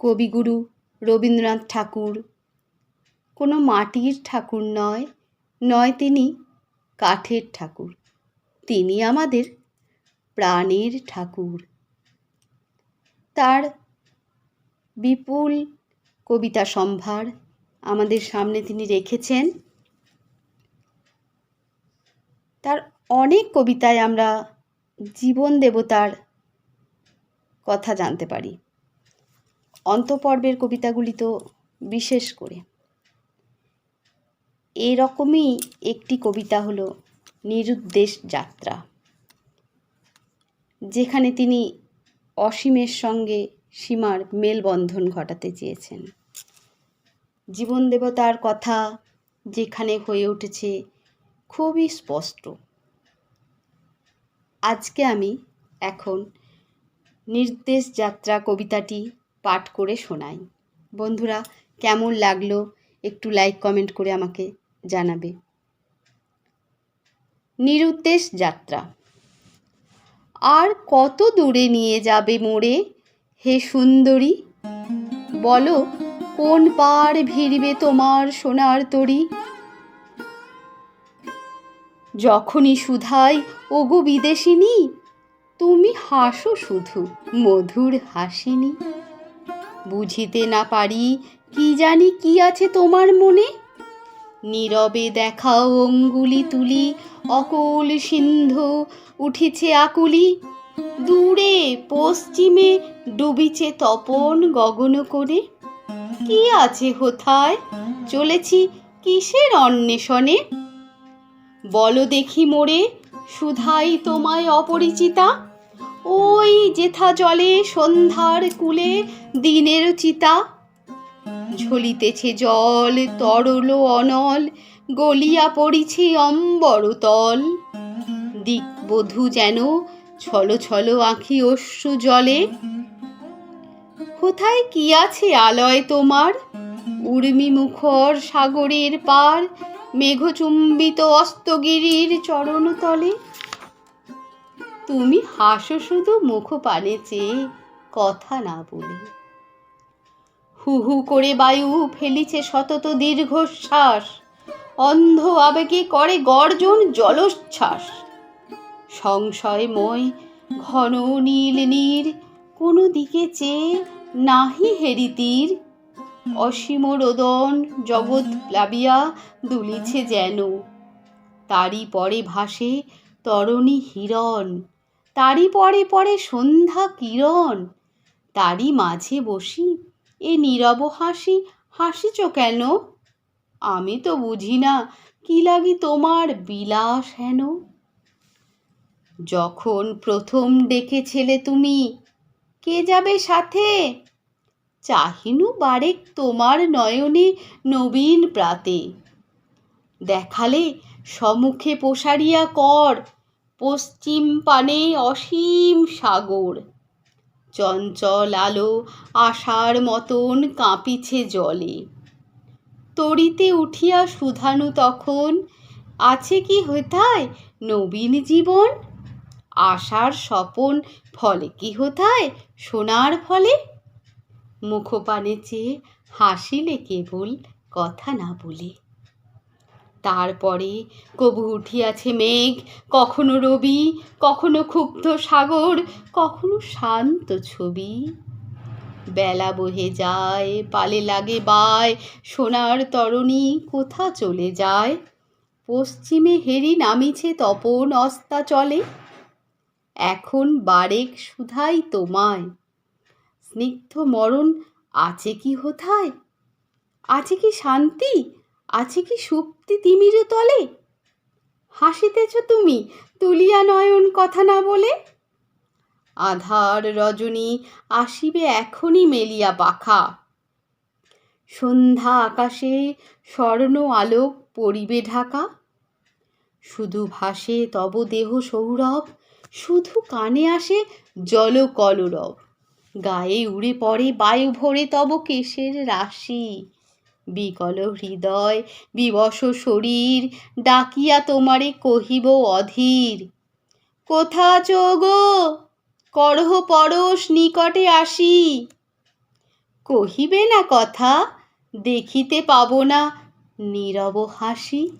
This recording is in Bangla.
কবিগুরু রবীন্দ্রনাথ ঠাকুর। কোনো মাটির ঠাকুর নয় নয় তিনি কাঠের ঠাকুর। তিনি আমাদের প্রাণের ঠাকুর। তার বিপুল কবিতা সম্ভার আমাদের সামনে তিনি রেখেছেন। তার অনেক কবিতায় আমরা জীবন দেবতার কথা জানতে পারি। অন্তপর্বের কবিতাগুলি তো বিশেষ করে। এরকমই একটি কবিতা হলো নিরুদ্দেশ যাত্রা, যেখানে তিনি অসীমের সঙ্গে সীমার মেলবন্ধন ঘটাতে চেয়েছেন। জীবন দেবতার কথা যেখানে হয়ে উঠেছে খুবই স্পষ্ট। আজকে আমি এখন নির্দেশ যাত্রা কবিতাটি পাঠ করে শোনাই। বন্ধুরা, কেমন লাগল একটু লাইক কমেন্ট করে আমাকে জানাবে। নিরুদ্দেশ যাত্রা। আর কত দূরে নিয়ে যাবে মোড়ে? হে সুন্দরী, বলো, কোন পার ভিড়বে তোমার সোনার তরি? যখনই সুধাই, ওগো বিদেশিনী, তুমি হাসো শুধু মধুর হাসিনি। বুঝিতে না পারি, কি জানি কি আছে তোমার মনে? নীরবে দেখাও অঙ্গুলি তুলি, অকল সিন্ধু উঠিছে আকুলি। দূরে, পশ্চিমে ডুবিছে তপন গগন করে। কি আছে হোথায়? চলেছি কিসের অন্বেষণে? বলো দেখি মোরে, সুধাই তোমায় অপরিচিতা। ওই যেথা জলে সন্ধ্যার কুলে দিনের চিতা। ঝলিতেছে জল, তরল অনল, গলিয়া পড়িছে অম্বরতল দিকবধূ যেন ছলো ছলো আঁখি অশ্রু জলে। কোথায় কি আছে আলয় তোমার? উর্মি মুখর সাগরের পার, মেঘচুম্বিত অস্তগিরির চরণতলে। তুমি হাসো শুধু মুখ পানে চেয়ে কথা না বলে। হু হু করে বায়ু ফেলিছে সতত দীর্ঘশ্বাস, অন্ধ আবেগে করে গর্জন জলোচ্ছ্বাস। সংশয়ময় ঘন নীল নীর, কোনো দিকে চেয়ে নাহি হেরিতির অসীম রোদন জগৎ প্লাবিয়া দুলিছে যেন, তারই পরে ভাসে তরণী হিরণ। তারই পরে পরে সন্ধ্যা কিরণ। তারই মাঝে বসি, এ নীরব হাসি, হাসিছ কেন? আমি তো বুঝি না, কি লাগি তোমার বিলাস হেন? যখন প্রথম ডেকেছিলে তুমি, কে যাবে সাথে? চাহিনু বারেক তোমার নয়নে নবীন প্রাতে। দেখালে সমুখে প্রসারিয়া কর পশ্চিম পানে অসীম সাগর। চঞ্চল আলো আশার মতন কাঁপিছে জলে। তরিতে উঠিয়া সুধানু তখন, আছে কি হতায় নবীন জীবন? আশার স্বপন ফলে কি হতায় সোনার ফলে? মুখপানে চেয়ে হাসিলে কেবল কথা না বলে। তারপরে কবু উঠিয়াছে মেঘ, কখনো রবি, কখনো ক্ষুব্ধ সাগর, কখনো শান্ত ছবি। বেলা বহে যায়, পালে লাগে বায়, সোনার তরণী কোথা চলে যায়? পশ্চিমে হেরি নামিছে তপন, অস্তা চলে। এখন বারেক সুধাই তোমায়। স্নিগ্ধ মরণ আছে কি হোথায়? আছে কি শান্তি? আছে কি সুপ্তি তিমির তলে? হাসিতেছ তুমি তুলিয়া নয়ন কথা না বলে? আধার রজনী আসিবে এখনই মেলিয়া পাখা। সন্ধ্যা আকাশে স্বর্ণ আলোক পরিবে ঢাকা। শুধু ভাসে তব দেহ সৌরভ, শুধু কানে আসে জল কলরব। গায়ে উড়ে পড়ে বায়ু ভরে তব কেশের রাশি। বিকল হৃদয়, বিবশ শরীর, ডাকিয়া তোমারে কহিব অধীর। কোথা চোগ করহ পরশ নিকটে আসি। কহিবে না কথা, দেখিতে পাব না, নীরব হাসি।